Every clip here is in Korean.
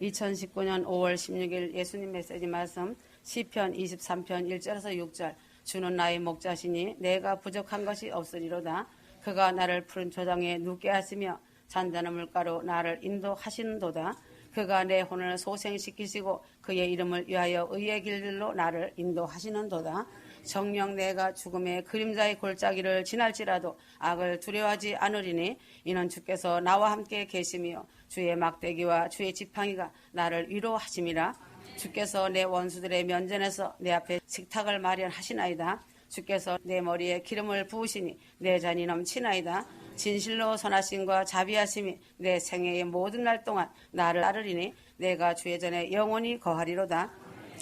2019년 5월 16일 예수님 메시지 말씀 시편 23편 1절에서 6절. 주는 나의 목자시니 내가 부족한 것이 없으리로다. 그가 나를 푸른 조장에 눕게 하시며 잔잔한 물가로 나를 인도하시는도다. 그가 내 혼을 소생시키시고 그의 이름을 위하여 의의 길들로 나를 인도하시는도다 정령 내가 죽음의 그림자의 골짜기를 지날지라도 악을 두려워하지 않으리니 이는 주께서 나와 함께 계시며 주의 막대기와 주의 지팡이가 나를 위로하심이라. 주께서 내 원수들의 면전에서 내 앞에 식탁을 마련하시나이다. 주께서 내 머리에 기름을 부으시니 내 잔이 넘치나이다. 진실로 선하심과 자비하심이 내 생애의 모든 날 동안 나를 따르리니 내가 주의 전에 영원히 거하리로다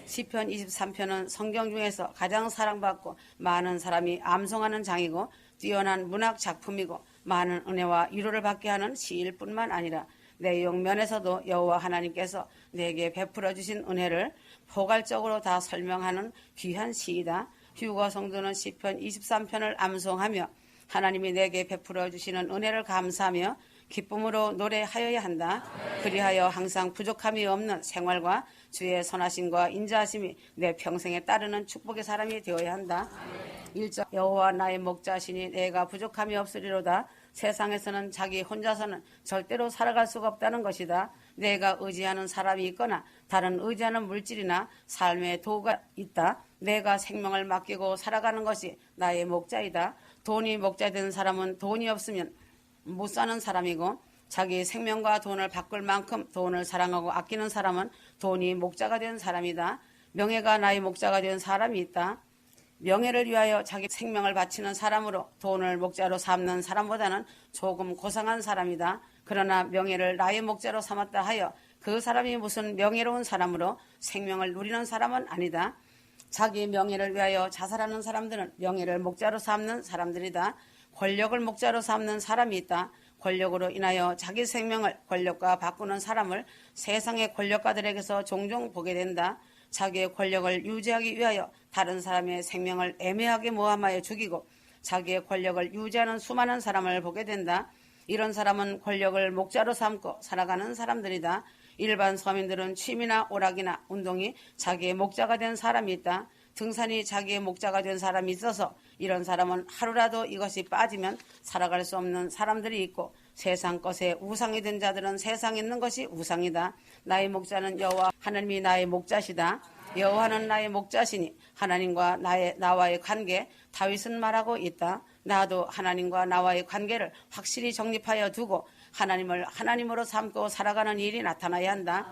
시편 23편은 성경 중에서 가장 사랑받고 많은 사람이 암송하는 장이고 뛰어난 문학 작품이고 많은 은혜와 위로를 받게 하는 시일 뿐만 아니라 내용 면에서도 여호와 하나님께서 내게 베풀어 주신 은혜를 포괄적으로 다 설명하는 귀한 시이다. 휴거 성도는 시편 23편을 암송하며 하나님이 내게 베풀어 주시는 은혜를 감사하며 기쁨으로 노래하여야 한다. 그리하여 항상 부족함이 없는 생활과 주의 선하심과 인자하심이 내 평생에 따르는 축복의 사람이 되어야 한다. 1절 여호와 나의 목자시니 내가 부족함이 없으리로다. 세상에서는 자기 혼자서는 절대로 살아갈 수가 없다는 것이다. 내가 의지하는 사람이 있거나 다른 의지하는 물질이나 삶의 도구가 있다. 내가 생명을 맡기고 살아가는 것이 나의 목자이다. 돈이 목자 된 사람은 돈이 없으면 못 사는 사람이고 자기 생명과 돈을 바꿀 만큼 돈을 사랑하고 아끼는 사람은 돈이 목자가 된 사람이다. 명예가 나의 목자가 된 사람이 있다. 명예를 위하여 자기 생명을 바치는 사람으로 돈을 목자로 삼는 사람보다는 조금 고상한 사람이다. 그러나 명예를 나의 목자로 삼았다 하여 그 사람이 무슨 명예로운 사람으로 생명을 누리는 사람은 아니다. 자기 명예를 위하여 자살하는 사람들은 명예를 목자로 삼는 사람들이다. 권력을 목자로 삼는 사람이 있다. 권력으로 인하여 자기 생명을 권력과 바꾸는 사람을 세상의 권력가들에게서 종종 보게 된다. 자기의 권력을 유지하기 위하여 다른 사람의 생명을 애매하게 모함하여 죽이고 자기의 권력을 유지하는 수많은 사람을 보게 된다. 이런 사람은 권력을 목자로 삼고 살아가는 사람들이다. 일반 서민들은 취미나 오락이나 운동이 자기의 목자가 된 사람이 있다. 등산이 자기의 목자가 된 사람이 있어서 이런 사람은 하루라도 이것이 빠지면 살아갈 수 없는 사람들이 있고 세상 것에 우상이 된 자들은 세상에 있는 것이 우상이다. 나의 목자는 여호와 하나님이 나의 목자시다. 여호와는 나의 목자시니 하나님과 나의 나와의 관계 다윗은 말하고 있다. 나도 하나님과 나와의 관계를 확실히 정립하여 두고 하나님을 하나님으로 삼고 살아가는 일이 나타나야 한다.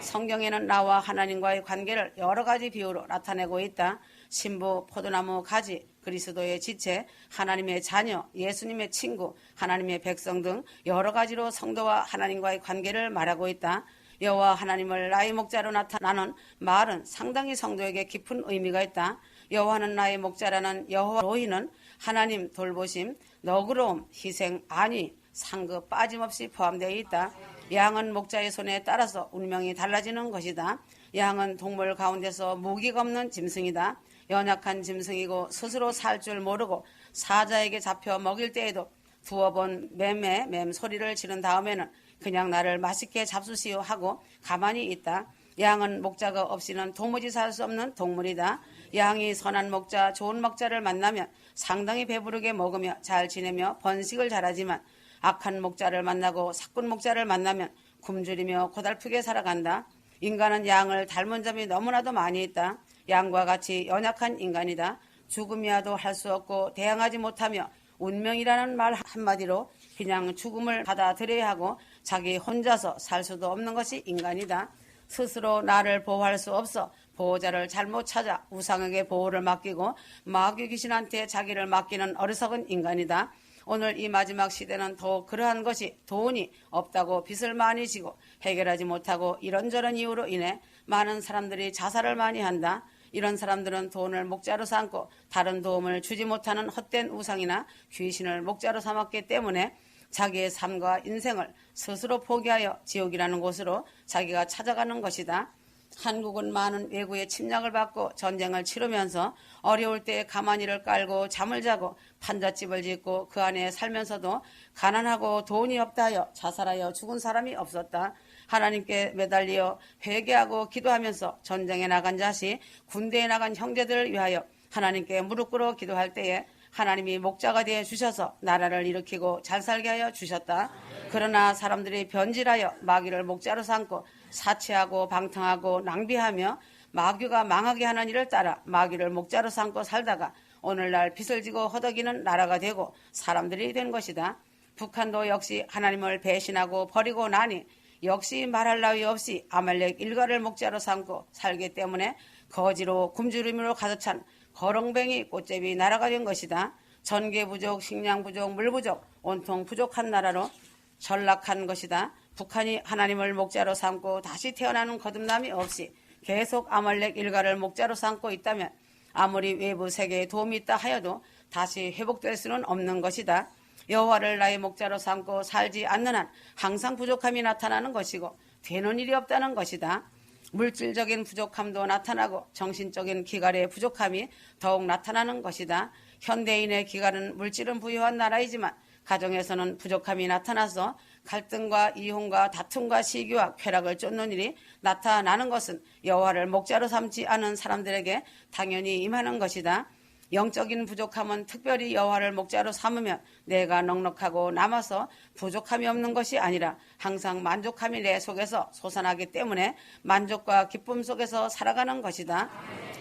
성경에는 나와 하나님과의 관계를 여러 가지 비유로 나타내고 있다. 신부, 포도나무, 가지, 그리스도의 지체, 하나님의 자녀, 예수님의 친구, 하나님의 백성 등 여러 가지로 성도와 하나님과의 관계를 말하고 있다. 여호와 하나님을 나의 목자로 나타나는 말은 상당히 성도에게 깊은 의미가 있다. 여호와는 나의 목자라는 여호와 로이는 하나님 돌보심, 너그러움, 희생, 안위, 상급 빠짐없이 포함되어 있다. 양은 목자의 손에 따라서 운명이 달라지는 것이다. 양은 동물 가운데서 무기가 없는 짐승이다. 연약한 짐승이고 스스로 살 줄 모르고 사자에게 잡혀 먹일 때에도 두어 번 맴매 맴 소리를 지른 다음에는 그냥 나를 맛있게 잡수시오 하고 가만히 있다. 양은 목자가 없이는 도무지 살 수 없는 동물이다. 양이 선한 목자, 좋은 목자를 만나면 상당히 배부르게 먹으며 잘 지내며 번식을 잘하지만 악한 목자를 만나고 사꾼 목자를 만나면 굶주리며 고달프게 살아간다. 인간은 양을 닮은 점이 너무나도 많이 있다. 양과 같이 연약한 인간이다. 죽음이야도 할 수 없고 대항하지 못하며 운명이라는 말 한마디로 그냥 죽음을 받아들여야 하고 자기 혼자서 살 수도 없는 것이 인간이다. 스스로 나를 보호할 수 없어 보호자를 잘못 찾아 우상에게 보호를 맡기고 마귀 귀신한테 자기를 맡기는 어리석은 인간이다. 오늘 이 마지막 시대는 더 그러한 것이 돈이 없다고 빚을 많이 지고 해결하지 못하고 이런저런 이유로 인해 많은 사람들이 자살을 많이 한다. 이런 사람들은 돈을 목자로 삼고 다른 도움을 주지 못하는 헛된 우상이나 귀신을 목자로 삼았기 때문에 자기의 삶과 인생을 스스로 포기하여 지옥이라는 곳으로 자기가 찾아가는 것이다. 한국은 많은 외구의 침략을 받고 전쟁을 치르면서 어려울 때 가만히를 깔고 잠을 자고 판잣집을 짓고 그 안에 살면서도 가난하고 돈이 없다 하여 자살하여 죽은 사람이 없었다. 하나님께 매달려 회개하고 기도하면서 전쟁에 나간 자식, 군대에 나간 형제들을 위하여 하나님께 무릎 꿇어 기도할 때에 하나님이 목자가 되어 주셔서 나라를 일으키고 잘 살게 하여 주셨다. 그러나 사람들이 변질하여 마귀를 목자로 삼고 사치하고 방탕하고 낭비하며 마귀가 망하게 하는 일을 따라 마귀를 목자로 삼고 살다가 오늘날 빚을 지고 허덕이는 나라가 되고 사람들이 된 것이다. 북한도 역시 하나님을 배신하고 버리고 나니 역시 말할 나위 없이 아말렉 일가를 목자로 삼고 살기 때문에 거지로 굶주림으로 가득 찬 거렁뱅이 꽃제비 나라가 된 것이다. 전개 부족, 식량 부족, 물 부족, 온통 부족한 나라로 전락한 것이다. 북한이 하나님을 목자로 삼고 다시 태어나는 거듭남이 없이 계속 아말렉 일가를 목자로 삼고 있다면 아무리 외부 세계에 도움이 있다 하여도 다시 회복될 수는 없는 것이다. 여호와를 나의 목자로 삼고 살지 않는 한 항상 부족함이 나타나는 것이고 되는 일이 없다는 것이다. 물질적인 부족함도 나타나고 정신적인 기갈의 부족함이 더욱 나타나는 것이다. 현대인의 기갈은 물질은 부유한 나라이지만 가정에서는 부족함이 나타나서 갈등과 이혼과 다툼과 시기와 쾌락을 쫓는 일이 나타나는 것은 여호와를 목자로 삼지 않은 사람들에게 당연히 임하는 것이다. 영적인 부족함은 특별히 여호와를 목자로 삼으면 내가 넉넉하고 남아서 부족함이 없는 것이 아니라 항상 만족함이 내 속에서 솟아나기 때문에 만족과 기쁨 속에서 살아가는 것이다.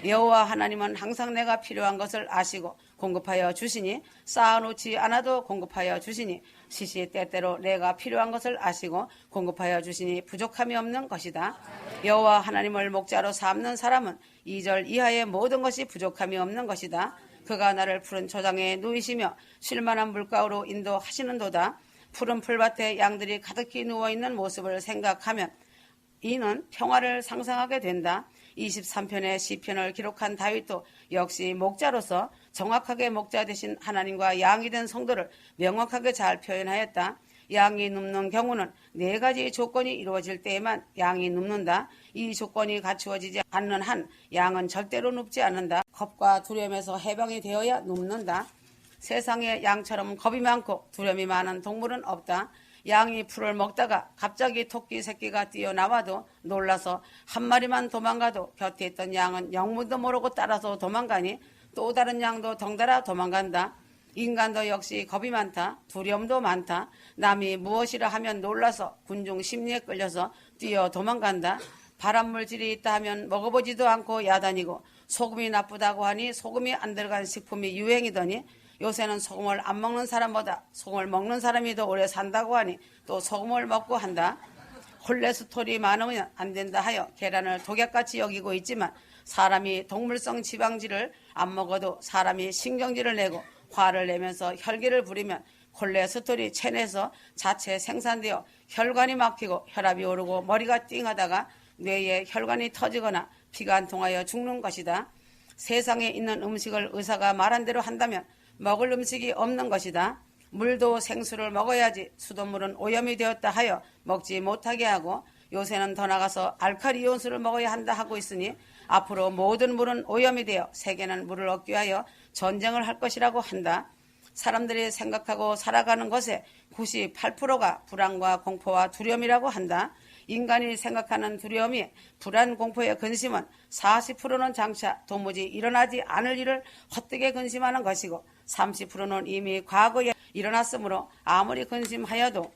여호와 하나님은 항상 내가 필요한 것을 아시고 공급하여 주시니 쌓아놓지 않아도 공급하여 주시니 시시 때때로 내가 필요한 것을 아시고 공급하여 주시니 부족함이 없는 것이다. 여호와 하나님을 목자로 삼는 사람은 2절 이하의 모든 것이 부족함이 없는 것이다. 그가 나를 푸른 초장에 누이시며 쉴만한 물가로 인도하시는도다. 푸른 풀밭에 양들이 가득히 누워있는 모습을 생각하면 이는 평화를 상상하게 된다. 23편의 시편을 기록한 다윗도 역시 목자로서 정확하게 목자 되신 하나님과 양이 된 성도를 명확하게 잘 표현하였다. 양이 눕는 경우는 네 가지 조건이 이루어질 때에만 양이 눕는다. 이 조건이 갖추어지지 않는 한 양은 절대로 눕지 않는다. 겁과 두려움에서 해방이 되어야 눕는다. 세상에 양처럼 겁이 많고 두려움이 많은 동물은 없다. 양이 풀을 먹다가 갑자기 토끼 새끼가 뛰어나와도 놀라서 한 마리만 도망가도 곁에 있던 양은 영문도 모르고 따라서 도망가니 또 다른 양도 덩달아 도망간다. 인간도 역시 겁이 많다. 두려움도 많다. 남이 무엇이라 하면 놀라서 군중 심리에 끌려서 뛰어 도망간다. 발암물질이 있다 하면 먹어보지도 않고 야단이고 소금이 나쁘다고 하니 소금이 안 들어간 식품이 유행이더니 요새는 소금을 안 먹는 사람보다 소금을 먹는 사람이 더 오래 산다고 하니 또 소금을 먹고 한다. 콜레스테롤이 많으면 안 된다 하여 계란을 독약같이 여기고 있지만 사람이 동물성 지방질을 안 먹어도 사람이 신경질을 내고 화를 내면서 혈기를 부리면 콜레스테롤이 체내에서 자체 생산되어 혈관이 막히고 혈압이 오르고 머리가 띵하다가 뇌에 혈관이 터지거나 피가 안 통하여 죽는 것이다. 세상에 있는 음식을 의사가 말한 대로 한다면 먹을 음식이 없는 것이다. 물도 생수를 먹어야지 수돗물은 오염이 되었다 하여 먹지 못하게 하고 요새는 더 나가서 알칼리 온수를 먹어야 한다 하고 있으니 앞으로 모든 물은 오염이 되어 세계는 물을 얻기 위하여 전쟁을 할 것이라고 한다. 사람들이 생각하고 살아가는 것의 98%가 불안과 공포와 두려움이라고 한다. 인간이 생각하는 두려움이 불안, 공포의 근심은 40%는 장차 도무지 일어나지 않을 일을 헛되게 근심하는 것이고 30%는 이미 과거에 일어났으므로 아무리 근심하여도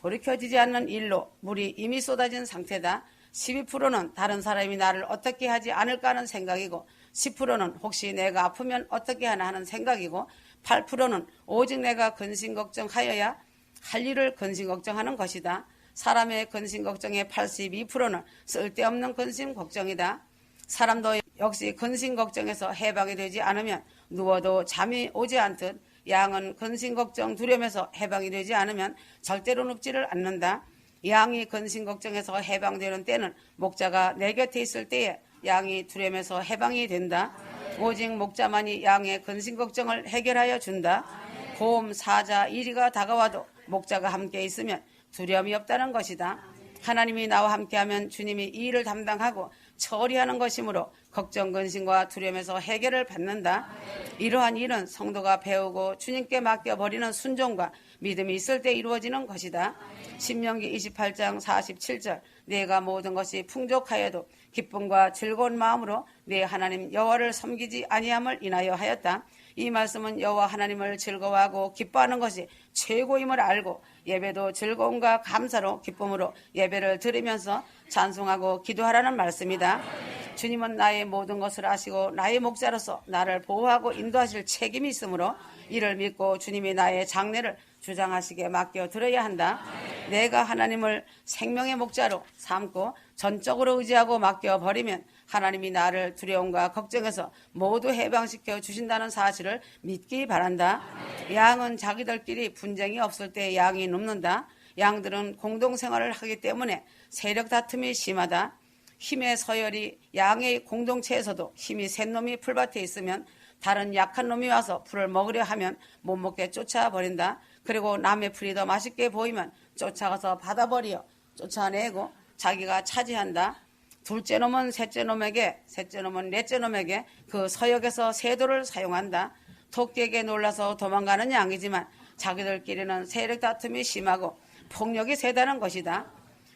돌이켜지지 않는 일로 물이 이미 쏟아진 상태다. 12%는 다른 사람이 나를 어떻게 하지 않을까 하는 생각이고 10%는 혹시 내가 아프면 어떻게 하나 하는 생각이고 8%는 오직 내가 근심 걱정하여야 할 일을 근심 걱정하는 것이다. 사람의 근심 걱정의 82%는 쓸데없는 근심 걱정이다. 사람도 역시 근심 걱정에서 해방이 되지 않으면 누워도 잠이 오지 않듯 양은 근심 걱정 두려움에서 해방이 되지 않으면 절대로 눕지를 않는다. 양이 근심 걱정에서 해방되는 때는 목자가 내 곁에 있을 때에 양이 두려움에서 해방이 된다. 오직 목자만이 양의 근심 걱정을 해결하여 준다. 고음 사자 이리가 다가와도 목자가 함께 있으면 두려움이 없다는 것이다. 하나님이 나와 함께하면 주님이 이 일을 담당하고 처리하는 것이므로 걱정 근심과 두려움에서 해결을 받는다. 이러한 일은 성도가 배우고 주님께 맡겨버리는 순종과 믿음이 있을 때 이루어지는 것이다. 신명기 28장 47절 내가 모든 것이 풍족하여도 기쁨과 즐거운 마음으로 내 하나님 여호와를 섬기지 아니함을 인하여 하였다. 이 말씀은 여호와 하나님을 즐거워하고 기뻐하는 것이 최고임을 알고 예배도 즐거움과 감사로 기쁨으로 예배를 드리면서 찬송하고 기도하라는 말씀이다. 주님은 나의 모든 것을 아시고 나의 목자로서 나를 보호하고 인도하실 책임이 있으므로 이를 믿고 주님이 나의 장래를 주장하시게 맡겨 들어야 한다. 내가 하나님을 생명의 목자로 삼고 전적으로 의지하고 맡겨 버리면 하나님이 나를 두려움과 걱정에서 모두 해방시켜 주신다는 사실을 믿기 바란다. 양은 자기들끼리 분쟁이 없을 때 양이 눕는다. 양들은 공동생활을 하기 때문에 세력 다툼이 심하다. 힘의 서열이 양의 공동체에서도 힘이 센 놈이 풀밭에 있으면 다른 약한 놈이 와서 풀을 먹으려 하면 못 먹게 쫓아버린다. 그리고 남의 풀이 더 맛있게 보이면 쫓아가서 받아버려 쫓아내고 자기가 차지한다. 둘째 놈은 셋째 놈에게, 셋째 놈은 넷째 놈에게 그 서역에서 세도를 사용한다. 토끼에게 놀라서 도망가는 양이지만 자기들끼리는 세력 다툼이 심하고 폭력이 세다는 것이다.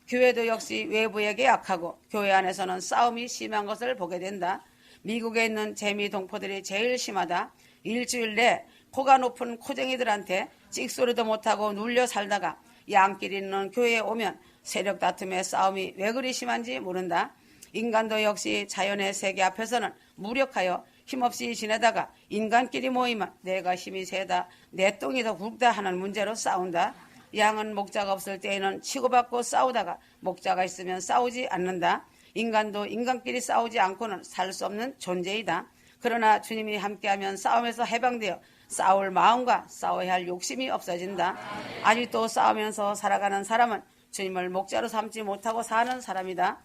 교회도 역시 외부에게 약하고 교회 안에서는 싸움이 심한 것을 보게 된다. 미국에 있는 재미 동포들이 제일 심하다. 일주일 내 코가 높은 코쟁이들한테 찍소리도 못하고 눌려 살다가 양끼리 있는 교회에 오면 세력 다툼의 싸움이 왜 그리 심한지 모른다. 인간도 역시 자연의 세계 앞에서는 무력하여 힘없이 지내다가 인간끼리 모이면 내가 힘이 세다, 내 똥이 더 굵다 하는 문제로 싸운다. 양은 목자가 없을 때에는 치고받고 싸우다가 목자가 있으면 싸우지 않는다. 인간도 인간끼리 싸우지 않고는 살 수 없는 존재이다. 그러나 주님이 함께하면 싸움에서 해방되어 싸울 마음과 싸워야 할 욕심이 없어진다. 아직도 싸우면서 살아가는 사람은 주님을 목자로 삼지 못하고 사는 사람이다.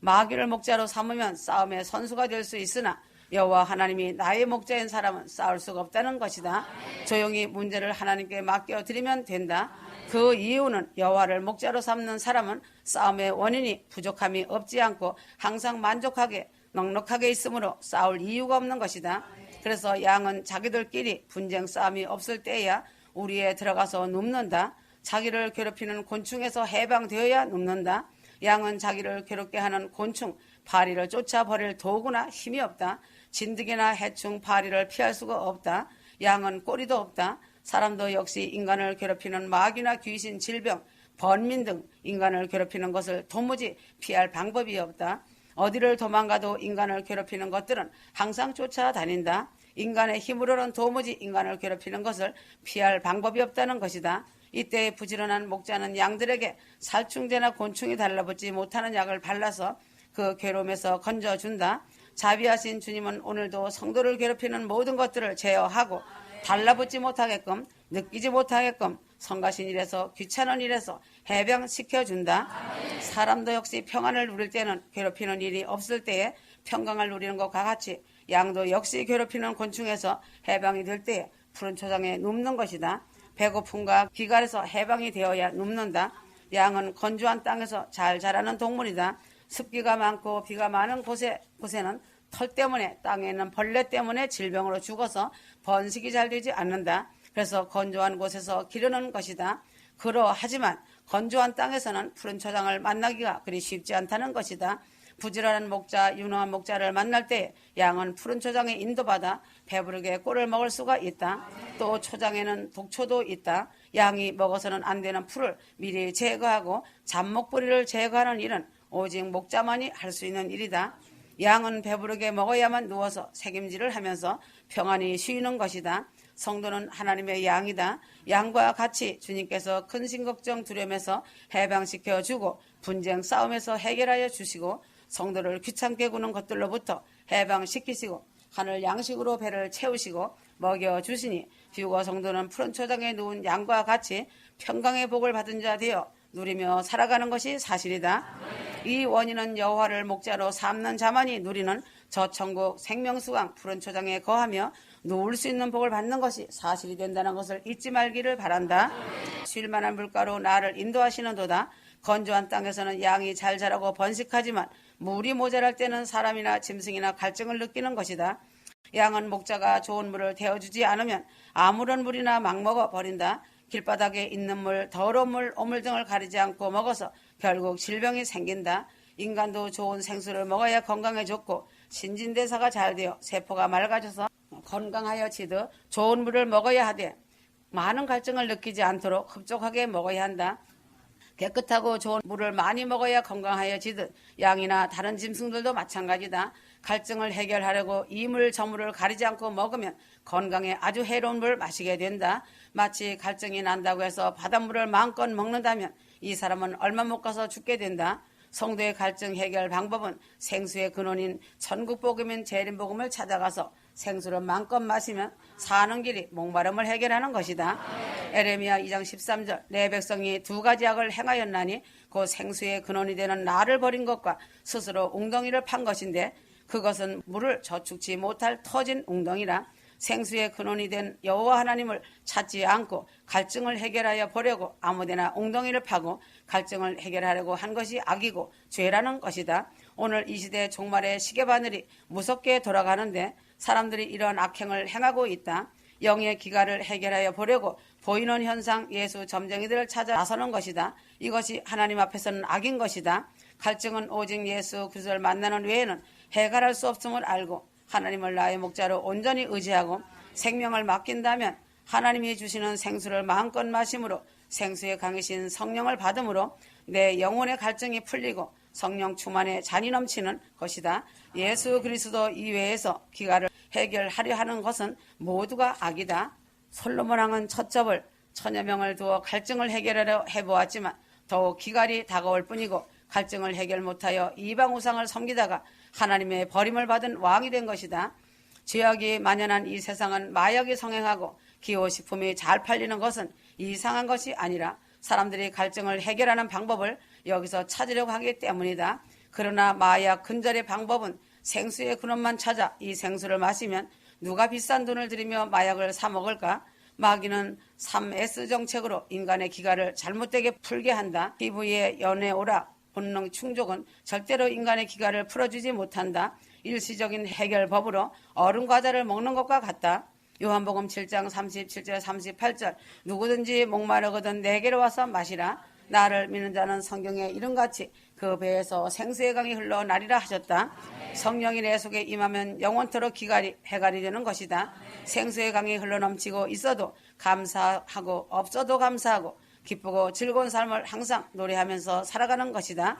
마귀를 목자로 삼으면 싸움의 선수가 될 수 있으나 여호와 하나님이 나의 목자인 사람은 싸울 수가 없다는 것이다. 조용히 문제를 하나님께 맡겨 드리면 된다. 그 이유는 여호와를 목자로 삼는 사람은 싸움의 원인이 부족함이 없지 않고 항상 만족하게 넉넉하게 있으므로 싸울 이유가 없는 것이다. 그래서 양은 자기들끼리 분쟁 싸움이 없을 때야 우리에 들어가서 눕는다. 자기를 괴롭히는 곤충에서 해방되어야 눕는다. 양은 자기를 괴롭게 하는 곤충, 파리를 쫓아버릴 도구나 힘이 없다. 진드기나 해충, 파리를 피할 수가 없다. 양은 꼬리도 없다. 사람도 역시 인간을 괴롭히는 마귀나 귀신, 질병, 번민 등 인간을 괴롭히는 것을 도무지 피할 방법이 없다. 어디를 도망가도 인간을 괴롭히는 것들은 항상 쫓아다닌다. 인간의 힘으로는 도무지 인간을 괴롭히는 것을 피할 방법이 없다는 것이다. 이때 부지런한 목자는 양들에게 살충제나 곤충이 달라붙지 못하는 약을 발라서 그 괴로움에서 건져준다. 자비하신 주님은 오늘도 성도를 괴롭히는 모든 것들을 제어하고 달라붙지 못하게끔 느끼지 못하게끔 성가신 일에서 귀찮은 일에서 해방시켜준다. 사람도 역시 평안을 누릴 때는 괴롭히는 일이 없을 때에 평강을 누리는 것과 같이 양도 역시 괴롭히는 곤충에서 해방이 될 때에 푸른 초장에 눕는 것이다. 배고픔과 기갈에서 해방이 되어야 눕는다. 양은 건조한 땅에서 잘 자라는 동물이다. 습기가 많고 비가 많은 곳에, 곳에는 털 때문에 땅에 있는 벌레 때문에 질병으로 죽어서 번식이 잘 되지 않는다. 그래서 건조한 곳에서 기르는 것이다. 그러하지만 건조한 땅에서는 푸른 초장을 만나기가 그리 쉽지 않다는 것이다. 부지런한 목자, 유능한 목자를 만날 때 양은 푸른 초장에 인도받아 배부르게 꿀을 먹을 수가 있다. 또 초장에는 독초도 있다. 양이 먹어서는 안 되는 풀을 미리 제거하고 잡목뿌리를 제거하는 일은 오직 목자만이 할 수 있는 일이다. 양은 배부르게 먹어야만 누워서 책임질을 하면서 평안히 쉬는 것이다. 성도는 하나님의 양이다. 양과 같이 주님께서 큰 신걱정 두려움에서 해방시켜 주고 분쟁 싸움에서 해결하여 주시고 성도를 귀찮게 구는 것들로부터 해방시키시고 하늘 양식으로 배를 채우시고 먹여 주시니 비우고 성도는 푸른 초장에 누운 양과 같이 평강의 복을 받은 자 되어 누리며 살아가는 것이 사실이다. 이 원인은 여호와를 목자로 삼는 자만이 누리는 저 천국 생명수강 푸른 초장에 거하며 누울 수 있는 복을 받는 것이 사실이 된다는 것을 잊지 말기를 바란다. 쉴 만한 물가로 나를 인도하시는 도다. 건조한 땅에서는 양이 잘 자라고 번식하지만 물이 모자랄 때는 사람이나 짐승이나 갈증을 느끼는 것이다. 양은 목자가 좋은 물을 데워주지 않으면 아무런 물이나 막 먹어 버린다. 길바닥에 있는 물, 더러운 물, 오물 등을 가리지 않고 먹어서 결국 질병이 생긴다. 인간도 좋은 생수를 먹어야 건강에 좋고 신진대사가 잘 되어 세포가 맑아져서 건강하여 지듯 좋은 물을 먹어야 하되 많은 갈증을 느끼지 않도록 흡족하게 먹어야 한다. 깨끗하고 좋은 물을 많이 먹어야 건강하여 지듯 양이나 다른 짐승들도 마찬가지다. 갈증을 해결하려고 이물 저물을 가리지 않고 먹으면 건강에 아주 해로운 물 마시게 된다. 마치 갈증이 난다고 해서 바닷물을 마음껏 먹는다면 이 사람은 얼마 못 가서 죽게 된다. 성도의 갈증 해결 방법은 생수의 근원인 천국복음인 재림복음을 찾아가서 생수를 마음껏 마시면 사는 길이 목마름을 해결하는 것이다. 에레미야 2장 13절 내 백성이 두 가지 악을 행하였나니 그 생수의 근원이 되는 나를 버린 것과 스스로 웅덩이를 판 것인데 그것은 물을 저축지 못할 터진 웅덩이라 생수의 근원이 된 여호와 하나님을 찾지 않고 갈증을 해결하여 보려고 아무데나 웅덩이를 파고 갈증을 해결하려고 한 것이 악이고 죄라는 것이다. 오늘 이 시대 종말의 시계바늘이 무섭게 돌아가는데 사람들이 이런 악행을 행하고 있다. 영의 기가를 해결하여 보려고 보이는 현상 예수 점쟁이들을 찾아 나서는 것이다. 이것이 하나님 앞에서는 악인 것이다. 갈증은 오직 예수 그리스도를 만나는 외에는 해결할 수 없음을 알고 하나님을 나의 목자로 온전히 의지하고 생명을 맡긴다면 하나님이 주시는 생수를 마음껏 마심으로 생수에 강이신 성령을 받음으로 내 영혼의 갈증이 풀리고 성령 충만에 잔이 넘치는 것이다. 예수 그리스도 이외에서 기가를 해결하려 하는 것은 모두가 악이다. 솔로몬 왕은 첫 접을 천여 명을 두어 갈증을 해결하려 해보았지만 더욱 기갈이 다가올 뿐이고 갈증을 해결 못하여 이방 우상을 섬기다가 하나님의 버림을 받은 왕이 된 것이다. 죄악이 만연한 이 세상은 마약이 성행하고 기호식품이 잘 팔리는 것은 이상한 것이 아니라 사람들이 갈증을 해결하는 방법을 여기서 찾으려고 하기 때문이다. 그러나 마약 근절의 방법은 생수의 근원만 찾아 이 생수를 마시면 누가 비싼 돈을 들이며 마약을 사 먹을까? 마귀는 3S 정책으로 인간의 기가를 잘못되게 풀게 한다. 피부에 연애 오락, 본능 충족은 절대로 인간의 기가를 풀어주지 못한다. 일시적인 해결법으로 얼음 과자를 먹는 것과 같다. 요한복음 7장 37절 38절 누구든지 목마르거든 내게로 와서 마시라. 나를 믿는 자는 성경에 이름같이 그 배에서 생수의 강이 흘러 나리라 하셨다. 성령이 내 속에 임하면 영원토록 기갈이 해갈이 되는 것이다. 생수의 강이 흘러 넘치고 있어도 감사하고 없어도 감사하고 기쁘고 즐거운 삶을 항상 노래하면서 살아가는 것이다.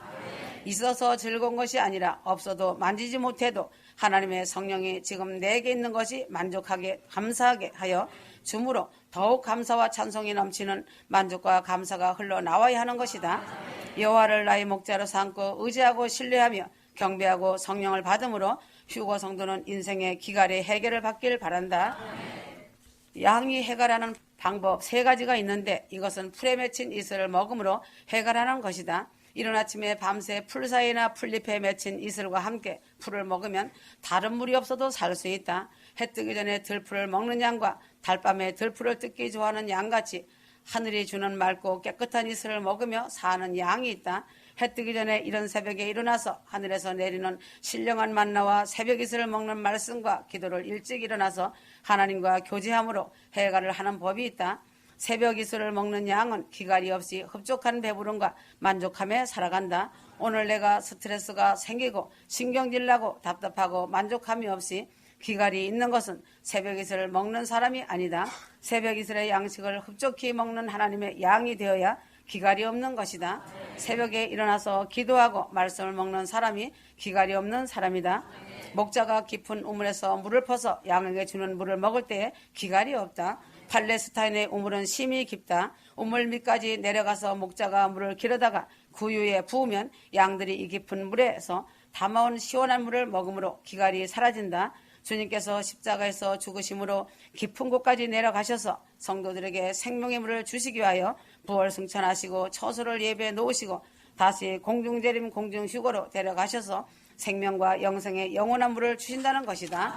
있어서 즐거운 것이 아니라 없어도 만지지 못해도 하나님의 성령이 지금 내게 있는 것이 만족하게 감사하게 하여 주므로 더욱 감사와 찬송이 넘치는 만족과 감사가 흘러나와야 하는 것이다. 여호와를 나의 목자로 삼고 의지하고 신뢰하며 경배하고 성령을 받음으로 휴거 성도는 인생의 기갈의 해결을 받길 바란다. 양이 해결하는 방법 세 가지가 있는데 이것은 풀에 맺힌 이슬을 먹음으로 해결하는 것이다. 이른 아침에 밤새 풀 사이나 풀잎에 맺힌 이슬과 함께 풀을 먹으면 다른 물이 없어도 살 수 있다. 해 뜨기 전에 들풀을 먹는 양과 달밤에 들풀을 뜯기 좋아하는 양같이 하늘이 주는 맑고 깨끗한 이슬을 먹으며 사는 양이 있다. 해 뜨기 전에 이런 새벽에 일어나서 하늘에서 내리는 신령한 만나와 새벽 이슬을 먹는 말씀과 기도를 일찍 일어나서 하나님과 교제함으로 해가를 하는 법이 있다. 새벽 이슬을 먹는 양은 기갈이 없이 흡족한 배부름과 만족함에 살아간다. 오늘 내가 스트레스가 생기고 신경질 나고 답답하고 만족함이 없이 기갈이 있는 것은 새벽 이슬을 먹는 사람이 아니다. 새벽 이슬의 양식을 흡족히 먹는 하나님의 양이 되어야 기갈이 없는 것이다. 새벽에 일어나서 기도하고 말씀을 먹는 사람이 기갈이 없는 사람이다. 목자가 깊은 우물에서 물을 퍼서 양에게 주는 물을 먹을 때에 기갈이 없다. 팔레스타인의 우물은 심히 깊다. 우물 밑까지 내려가서 목자가 물을 기르다가 구유에 부으면 양들이 이 깊은 물에서 담아온 시원한 물을 먹음으로 기갈이 사라진다. 주님께서 십자가에서 죽으심으로 깊은 곳까지 내려가셔서 성도들에게 생명의 물을 주시기 위하여 부활 승천하시고 처소를 예배해 놓으시고 다시 공중재림 공중휴거로 데려가셔서 생명과 영생의 영원한 물을 주신다는 것이다.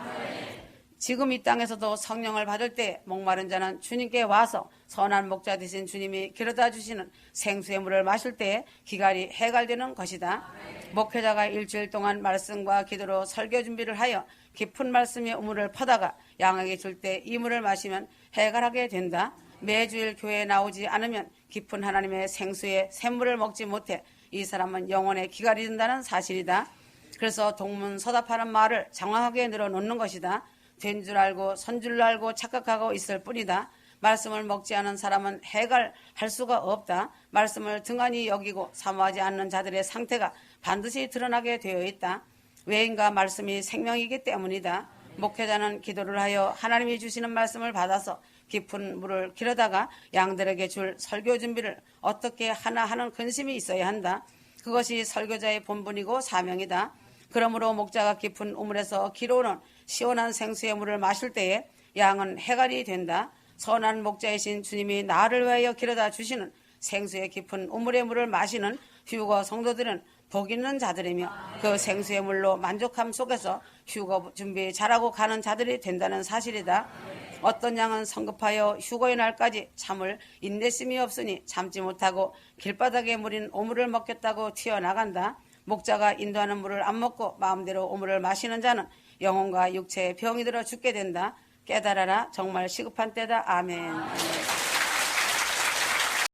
지금 이 땅에서도 성령을 받을 때 목마른 자는 주님께 와서 선한 목자 되신 주님이 길어다 주시는 생수의 물을 마실 때에 기갈이 해갈되는 것이다. 목회자가 일주일 동안 말씀과 기도로 설교 준비를 하여 깊은 말씀의 우물을 퍼다가 양에게 줄 때 이 물을 마시면 해갈하게 된다. 매주일 교회에 나오지 않으면 깊은 하나님의 생수에 샘물을 먹지 못해 이 사람은 영혼에 기갈이 된다는 사실이다. 그래서 동문서답하는 말을 장황하게 늘어놓는 것이다. 된 줄 알고 선 줄 알고 착각하고 있을 뿐이다. 말씀을 먹지 않은 사람은 해갈할 수가 없다. 말씀을 등한히 여기고 사모하지 않는 자들의 상태가 반드시 드러나게 되어 있다. 외인과 말씀이 생명이기 때문이다. 목회자는 기도를 하여 하나님이 주시는 말씀을 받아서 깊은 물을 길어다가 양들에게 줄 설교 준비를 어떻게 하나 하는 근심이 있어야 한다. 그것이 설교자의 본분이고 사명이다. 그러므로 목자가 깊은 우물에서 길어오는 시원한 생수의 물을 마실 때에 양은 해갈이 된다. 선한 목자이신 주님이 나를 위하여 길어다 주시는 생수의 깊은 우물의 물을 마시는 휴거 성도들은 복 있는 자들이며 그 생수의 물로 만족함 속에서 휴거 준비 잘하고 가는 자들이 된다는 사실이다. 어떤 양은 성급하여 휴거의 날까지 참을 인내심이 없으니 참지 못하고 길바닥에 물인 오물을 먹겠다고 튀어나간다. 목자가 인도하는 물을 안 먹고 마음대로 오물을 마시는 자는 영혼과 육체에 병이 들어 죽게 된다. 깨달아라 정말 시급한 때다. 아멘.